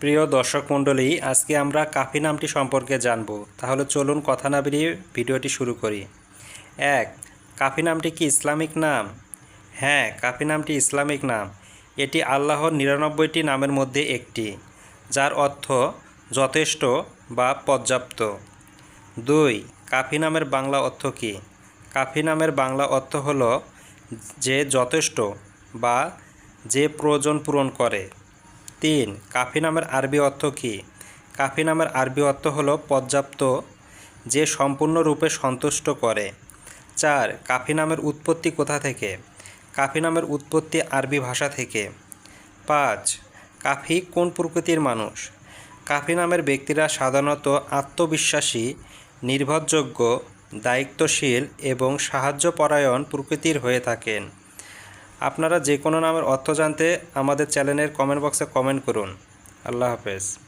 প্রিয় দর্শক মণ্ডলী, আজকে আমরা কাফি নামটি সম্পর্কে জানব। তাহলে চলুন কথা না বেরিয়ে ভিডিওটি শুরু করি। এক, কাফি নামটি কি ইসলামিক নাম? হ্যাঁ কাফি নামটি ইসলামিক নাম। এটি আল্লাহর নিরানব্বইটি নামের মধ্যে একটি, যার অর্থ যথেষ্ট বা পর্যাপ্ত। দুই, কাফি নামের বাংলা অর্থ কী? কাফি নামের বাংলা অর্থ হল যে যথেষ্ট বা যে প্রয়োজন পূরণ করে। তিন। কাফি নামের আরবি অর্থ কী? কাফি নামের আরবি অর্থ হলো পর্যাপ্ত, যে সম্পূর্ণরূপে সন্তুষ্ট করে। চার, কাফি নামের উৎপত্তি কোথা থেকে? কাফি নামের উৎপত্তি আরবি ভাষা থেকে। পাঁচ, কাফি কোন প্রকৃতির মানুষ? কাফি নামের ব্যক্তিরা সাধারণত আত্মবিশ্বাসী, নির্ভরযোগ্য, দায়িত্বশীল এবং সাহায্যপরায়ণ প্রকৃতির হয়ে থাকেন। আপনারা যে কোনো নামের অর্থ জানতে আমাদের চ্যানেলের কমেন্ট বক্সে কমেন্ট করুন। আল্লাহ হাফেজ।